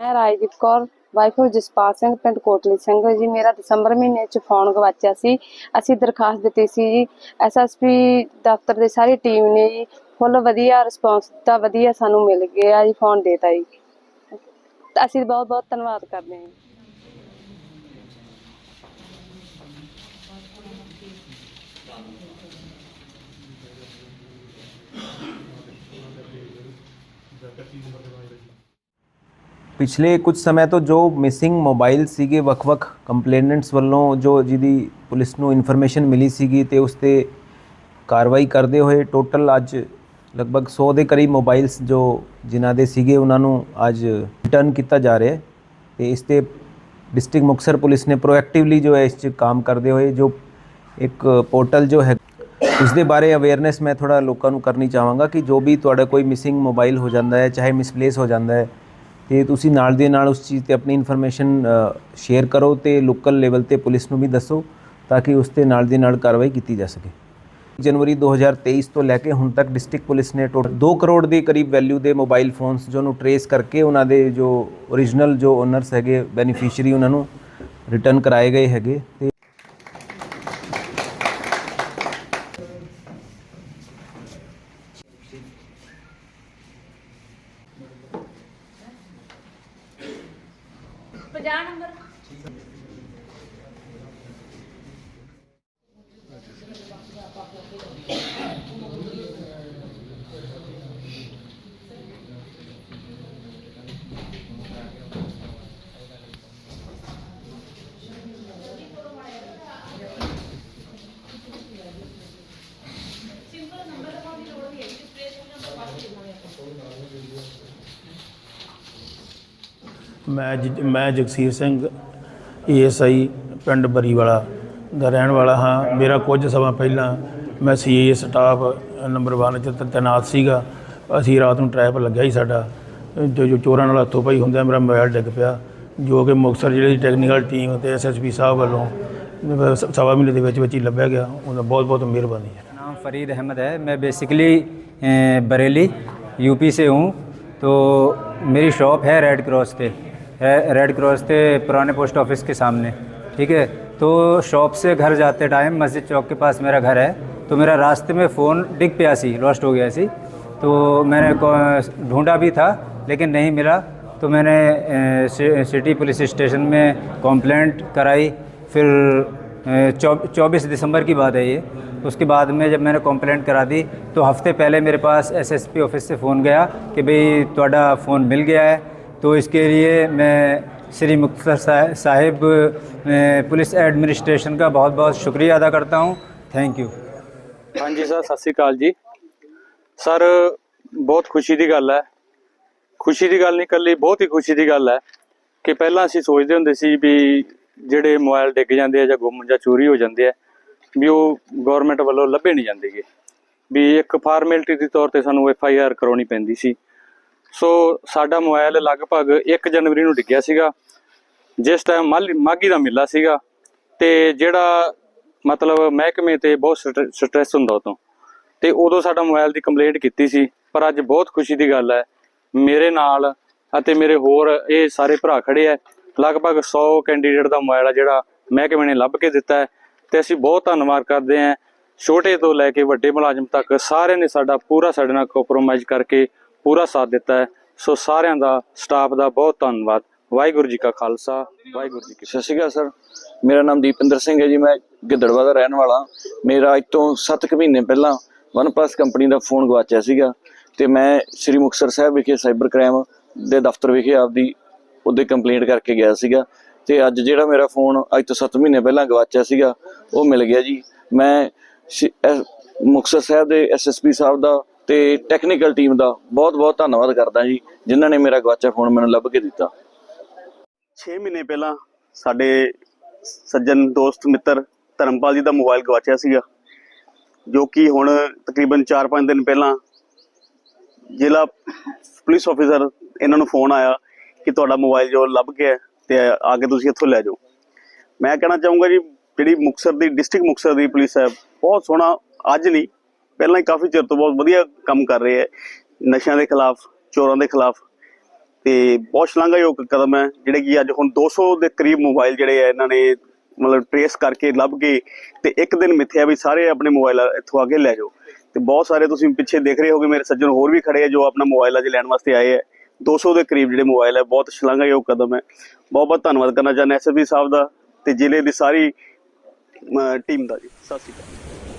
ਮੈਂ Rajdeep Kaur, wife of Jaspal Singh, ਪਿੰਡ ਕੋਟਲੀ ਸਿੰਘ ਜੀ। ਮੇਰਾ ਦਸੰਬਰ ਮਹੀਨੇ ਚ ਫੋਨ ਗਵਾਚਿਆ ਸੀ। ਅਸੀਂ ਦਰਖਾਸਤ ਦਿੱਤੀ ਸੀ ਜੀ। ਐਸਐਸਪੀ ਦਫ਼ਤਰ ਦੇ ਸਾਰੀ ਟੀਮ ਨੇ ਜੀ ਫੁੱਲ ਵਧੀਆ ਰਿਸਪੌਂਸ ਦਿੱਤਾ, ਵਧੀਆ ਸਾਨੂੰ ਮਿਲ ਗਿਆ ਜੀ, ਫੋਨ ਦੇਤਾ ਜੀ। ਅਸੀਂ ਬਹੁਤ ਬਹੁਤ ਧੰਨਵਾਦ ਕਰਦੇ ਹਾਂ ਜੀ। ਪਿਛਲੇ ਕੁਝ ਸਮੇਂ ਤੋਂ ਜੋ ਮਿਸਿੰਗ ਮੋਬਾਈਲ ਸੀਗੇ, ਵੱਖ-ਵੱਖ ਕੰਪਲੇਨੈਂਟਸ ਵੱਲੋਂ ਜੋ ਜਿਹਦੀ ਪੁਲਿਸ ਨੂੰ ਇਨਫੋਰਮੇਸ਼ਨ ਮਿਲੀ ਸੀਗੀ ਤੇ ਉਸ ਤੇ ਕਾਰਵਾਈ ਕਰਦੇ ਹੋਏ ਟੋਟਲ ਅੱਜ ਲਗਭਗ 100 ਦੇ ਕਰੀਬ ਮੋਬਾਈਲਸ ਜੋ ਜਿਨ੍ਹਾਂ ਦੇ ਸੀਗੇ, ਉਹਨਾਂ ਨੂੰ ਅੱਜ ਰਿਟਰਨ ਕੀਤਾ ਜਾ ਰਿਹਾ ਹੈ ਤੇ ਇਸ ਤੇ ਡਿਸਟ੍ਰਿਕਟ ਮੁਕਤਸਰ ਪੁਲਿਸ ਨੇ ਪ੍ਰੋਐਕਟਿਵਲੀ ਜੋ ਹੈ ਇਸ 'ਚ ਕੰਮ ਕਰਦੇ ਹੋਏ ਜੋ ਇੱਕ ਪੋਰਟਲ ਜੋ ਹੈ, ਉਸ ਦੇ ਬਾਰੇ ਅਵੇਅਰਨੈਸ ਮੈਂ ਥੋੜਾ ਲੋਕਾਂ ਨੂੰ ਕਰਨੀ ਚਾਹਾਂਗਾ ਕਿ ਜੋ ਵੀ ਤੁਹਾਡਾ ਕੋਈ ਮਿਸਿੰਗ ਮੋਬਾਈਲ ਹੋ ਜਾਂਦਾ ਹੈ, ਚਾਹੇ ਮਿਸਪਲੇਸ ਹੋ ਜਾਂਦਾ ਹੈ ਤੇ ਤੁਸੀਂ ਨਾਲ ਦੇ ਨਾਲ ਉਸ ਚੀਜ਼ ਤੇ ਆਪਣੀ ਇਨਫੋਰਮੇਸ਼ਨ ਸ਼ੇਅਰ ਕਰੋ ਤੇ ਲੋਕਲ ਲੈਵਲ ਤੇ ਪੁਲਿਸ ਨੂੰ ਵੀ ਦੱਸੋ ਤਾਂ ਕਿ ਉਸ ਤੇ ਨਾਲ ਦੇ ਨਾਲ ਕਾਰਵਾਈ ਕੀਤੀ ਜਾ ਸਕੇ। ਜਨਵਰੀ 2023 ਤੋਂ ਲੈ ਕੇ ਹੁਣ ਤੱਕ ਡਿਸਟ੍ਰਿਕਟ ਪੁਲਿਸ ਨੇ ਟੋਟਲ 2 ਕਰੋੜ ਦੇ ਕਰੀਬ ਵੈਲਿਊ ਦੇ ਮੋਬਾਈਲ ਫੋਨਸ ਜੋ ਨੂੰ ਟਰੇਸ ਕਰਕੇ ਉਹਨਾਂ ਦੇ ਜੋ origignal ਜੋ ਓਨਰਸ ਹੈਗੇ ਬੈਨੀਫੀਸ਼ੀਅਰੀ ਉਹਨਾਂ ਨੂੰ ਰਿਟਰਨ ਕਰਾਏ ਗਏ ਹੈਗੇ ਤੇ 50 ਨੰਬਰ ਮੈਂ ਜ- ਮੈਂ ਜਗਸੀਰ ਸਿੰਘ ਏਐਸਆਈ ਪਿੰਡ ਬਰੀਵਾਲਾ ਦਾ ਰਹਿਣ ਵਾਲਾ ਹਾਂ ਮੇਰਾ ਕੁਝ ਸਮਾਂ ਪਹਿਲਾਂ ਮੈਂ ਸੀਏ ਸਟਾਫ ਨੰਬਰ 1 ਚ ਤ- ਤੈਨਾਤ ਸੀਗਾ ਅਸੀਂ ਰਾਤ ਨੂੰ ਟ੍ਰੈਪ ਲੱਗਿਆ ਹੀ ਸਾਡਾ ਜੋ ਜੋ ਚੋਰਾਂ ਨਾਲ ਹੱਥੋਂ ਪਾਈ ਹੁੰਦਾ ਮੇਰਾ ਮੋਬਾਈਲ ਡਿੱਗ ਪਿਆ ਜੋ ਕਿ ਮੁਕਤਸਰ ਜ਼ਿਲ੍ਹੇ ਦੀ ਟੈਕਨੀਕਲ ਟੀਮ ਤੇ ਐਸਐਸਪੀ ਸਾਹਿਬ ਵੱਲੋਂ ਅ, ਸ- ਸਵਾ ਮਹੀਨੇ ਦੇ ਵਿੱਚ ਵਿੱਚ ਹੀ ਲੱਭਿਆ ਗਿਆ ਉਹਦਾ ਬਹੁਤ ਬਹੁਤ ਮਿਹਰਬਾਨੀ ਹੈ नाम फरीद अहमद है मैं बेसिकली बरेली यूपी से हूँ तो मेरी शॉप है रेड क्रॉस पे है रेड क्रॉस थे पुराने पोस्ट ऑफ़िस के सामने, ठीक है? तो शॉप से घर जाते टाइम मस्जिद चौक के पास मेरा घर है तो मेरा रास्ते में फ़ोन डिग पे सी लॉस्ट हो गया सी। तो मैंने ढूंढा भी था, लेकिन नहीं मिला। तो मैंने सिटी पुलिस स्टेशन में कंप्लेंट कराई। फिर चौबीस दिसंबर की बात है ये। उसके बाद में जब मैंने कंप्लेंट करा दी तो हफ़्ते पहले मेरे पास एसएसपी ऑफ़िस से फ़ोन गया कि भाई थोड़ा फ़ोन मिल गया है। तो इसके लिए मैं श्री मुक्तसर सा- साहिब अ, पुलिस एडमिनिस्ट्रेशन का बहुत बहुत शुक्रिया अदा करता हूँ थैंक यू ਹਾਂਜੀ ਸਰ ਸਤਿ ਸ਼੍ਰੀ ਅਕਾਲ ਜੀ ਸਰ ਬਹੁਤ ਖੁਸ਼ੀ ਦੀ ਗੱਲ ਹੈ ਖੁਸ਼ੀ ਦੀ ਗੱਲ ਨਹੀਂ ਕੱਲੀ ਬਹੁਤ ਹੀ ਖੁਸ਼ੀ ਦੀ ਗੱਲ ਹੈ ਕਿ ਪਹਿਲਾਂ ਅਸੀਂ ਸੋਚਦੇ ਹੁੰਦੇ ਸੀ ਵੀ ਜਿਹੜੇ ਮੋਬਾਈਲ ਡਿੱਗ ਜਾਂਦੇ ਆ ਜਾਂ ਗੁੰਮ ਜਾਂ ਚੋਰੀ ਹੋ ਜਾਂਦੇ ਆ ਵੀ ਉਹ ਗਵਰਨਮੈਂਟ ਵੱਲੋਂ ਲੱਭੇ ਨਹੀਂ ਜਾਂਦੇਗੇ ਵੀ ਇੱਕ ਫਾਰਮੈਲਿਟੀ ਦੇ ਤੌਰ ਤੇ ਸਾਨੂੰ ਐਫ ਆਈ ਆਰ ਕਰਾਉਣੀ ਪੈਂਦੀ ਸੀ ਸੋ ਸਾਡਾ ਮੋਬਾਈਲ ਲਗਭਗ 1 ਜਨਵਰੀ ਨੂੰ ਡਿੱਗਿਆ ਸੀਗਾ। ਜਿਸ ਟਾਈਮ ਮਾਗੀ ਦਾ ਮੇਲਾ ਸੀਗਾ ਤੇ ਜਿਹੜਾ ਮਤਲਬ ਮਹਿਕਮੇ ਤੇ ਬਹੁਤ ਸਟ੍ਰੈਸ ਹੁੰਦਾ ਉਦੋਂ। ਤੇ ਉਦੋਂ ਸਾਡਾ ਮੋਬਾਈਲ ਦੀ ਕੰਪਲੇਂਟ ਕੀਤੀ ਸੀ, ਪਰ ਅੱਜ ਬਹੁਤ ਖੁਸ਼ੀ ਦੀ ਗੱਲ ਹੈ। ਮੇਰੇ ਨਾਲ ਅਤੇ ਮੇਰੇ ਹੋਰ ਇਹ ਸਾਰੇ ਭਰਾ ਖੜੇ ਆ ਲਗਭਗ 100 ਕੈਂਡੀਡੇਟ ਦਾ ਮੋਬਾਈਲ ਆ ਜਿਹੜਾ ਮਹਿਕਮੇ ਨੇ ਲੱਭ ਕੇ ਦਿੱਤਾ ਹੈ ਤੇ ਅਸੀਂ ਬਹੁਤ ਧੰਨਵਾਦ ਕਰਦੇ ਹਾਂ। ਛੋਟੇ ਤੋਂ ਲੈ ਕੇ ਵੱਡੇ ਮੁਲਾਜ਼ਮ ਤੱਕ ਸਾਰਿਆਂ ਨੇ ਸਾਡਾ ਪੂਰਾ ਸਾਡੇ ਨਾਲ ਕੰਪਰੋਮਾਈਜ਼ ਕਰਕੇ ਪੂਰਾ ਸਾਥ ਦਿੱਤਾ ਹੈ। ਸੋ ਸਾਰਿਆਂ ਦਾ ਸਟਾਫ ਦਾ ਬਹੁਤ ਧੰਨਵਾਦ। ਵਾਹਿਗੁਰੂ ਜੀ ਕਾ ਖਾਲਸਾ। ਵਾਹਿਗੁਰੂ ਜੀ ਕੀ ਸਤਿ ਸ਼੍ਰੀ ਅਕਾਲ, ਸਰ। ਮੇਰਾ ਨਾਮ ਦੀਪਿੰਦਰ ਸਿੰਘ ਹੈ ਜੀ। ਮੈਂ ਗਿੱਦੜਵਾ ਦਾ ਰਹਿਣ ਵਾਲਾ। ਮੇਰਾ ਅੱਜ ਤੋਂ 7 ਕੁ ਮਹੀਨੇ ਪਹਿਲਾਂ ਵਨਪਲਸ ਕੰਪਨੀ ਦਾ ਫੋਨ ਗਵਾਚਿਆ ਸੀਗਾ ਤੇ ਮੈਂ ਸ੍ਰੀ ਮੁਕਤਸਰ ਸਾਹਿਬ ਵਿਖੇ ਸਾਈਬਰ ਕ੍ਰਾਈਮ ਦੇ ਦਫ਼ਤਰ ਵਿਖੇ ਆਪਦੀ ਉਹਦੇ ਕੰਪਲੇਂਟ ਕਰਕੇ ਗਿਆ ਸੀਗਾ ਤੇ ਅੱਜ ਜਿਹੜਾ ਮੇਰਾ ਫੋਨ ਅੱਜ ਤੋਂ 7 ਮਹੀਨੇ ਪਹਿਲਾਂ ਗਵਾਚਿਆ ਸੀਗਾ, ਉਹ ਮਿਲ ਗਿਆ ਜੀ। ਮੈਂ ਸ਼੍ਰੀ- ਐਸ- ਮੁਕਤਸਰ ਸਾਹਿਬ ਦੇ ਐਸਐਸਪੀ ਸਾਹਿਬ ਦਾ ਤੇ ਟੈਕਨੀਕਲ ਟੀਮ ਦਾ ਬਹੁਤ ਬਹੁਤ ਧੰਨਵਾਦ ਕਰਦਾ ਜੀ, ਜਿਨ੍ਹਾਂ ਨੇ ਮੇਰਾ ਗਵਾਚਿਆ ਫੋਨ ਮੈਨੂੰ ਲੱਭ ਕੇ ਦਿੱਤਾ। 6 ਮਹੀਨੇ ਪਹਿਲਾਂ ਸਾਡੇ ਸੱਜਣ ਦੋਸਤ, ਮਿੱਤਰ ਧਰਮਪਾਲ ਜੀ ਦਾ ਮੋਬਾਈਲ ਗਵਾਚਿਆ ਸੀਗਾ, ਜੋ ਕਿ ਹੁਣ ਤਕਰੀਬਨ 4-5 ਦਿਨ ਪਹਿਲਾਂ ਜ਼ਿਲ੍ਹਾ ਪੁਲਿਸ ਆਫੀਸਰ ਇਹਨਾਂ ਨੂੰ ਫੋਨ ਆਇਆ ਕਿ ਤੁਹਾਡਾ ਮੋਬਾਈਲ ਜੋ ਲੱਭ ਗਿਆ ਹੈ ਤੇ ਆ ਕੇ ਤੁਸੀਂ ਇੱਥੋਂ ਲੈ ਜਾਓ। ਮੈਂ ਕਹਿਣਾ ਚਾਹੂੰਗਾ ਜੀ, ਜਿਹੜੀ ਮੁਕਤਸਰ ਦੀ ਡਿਸਟ੍ਰਿਕਟ ਮੁਕਤਸਰ ਦੀ ਪੁਲਿਸ ਹੈ, ਬਹੁਤ ਸੋਹਣਾ, ਅੱਜ ਨਹੀਂ ਪਹਿਲਾਂ ਹੀ ਕਾਫੀ ਚਿਰ ਤੋਂ ਬਹੁਤ ਵਧੀਆ ਕੰਮ ਕਰ ਰਹੇ ਹੈ ਨਸ਼ਿਆਂ ਦੇ ਖਿਲਾਫ, ਚੋਰਾਂ ਦੇ ਖਿਲਾਫ। ਤੇ ਬਹੁਤ ਸ਼ਲਾਘਾਯੋਗ ਕਦਮ ਹੈ, ਜਿਹੜੇ ਕਿ ਅੱਜ ਹੁਣ 200 ਦੇ ਕਰੀਬ ਮੋਬਾਈਲ ਜਿਹੜੇ ਆ, ਇਹਨਾਂ ਨੇ ਮਤਲਬ ਟ੍ਰੇਸ ਕਰਕੇ ਲੱਭ ਕੇ ਤੇ ਇੱਕ ਦਿਨ ਮਿੱਥਿਆ ਵੀ ਸਾਰੇ ਆਪਣੇ ਮੋਬਾਈਲ ਇੱਥੋਂ ਅੱਗੇ ਲੈ ਜਾਓ। ਤੇ ਬਹੁਤ ਸਾਰੇ ਤੁਸੀਂ ਪਿੱਛੇ ਦੇਖ ਰਹੇ ਹੋਗੇ, ਮੇਰੇ ਸੱਜਣ ਹੋਰ ਵੀ ਖੜੇ ਆ ਜੋ ਆਪਣਾ ਮੋਬਾਈਲ ਅੱਜ ਲੈਣ ਵਾਸਤੇ ਆਏ ਆ। 200 ਦੇ ਕਰੀਬ ਜਿਹੜੇ ਮੋਬਾਈਲ ਹੈ ਬਹੁਤ ਸ਼ਲਾਘਾਯੋਗ ਕਦਮ ਹੈ। ਬਹੁਤ ਬਹੁਤ ਧੰਨਵਾਦ ਕਰਨਾ ਚਾਹੁੰਦਾ ਐਸਐਸਪੀ ਸਾਹਿਬ ਦਾ ਤੇ ਜ਼ਿਲ੍ਹੇ ਦੀ ਸਾਰੀ ਟੀਮ ਦਾ ਜੀ। ਸਤਿ ਸ਼੍ਰੀ ਅਕਾਲ।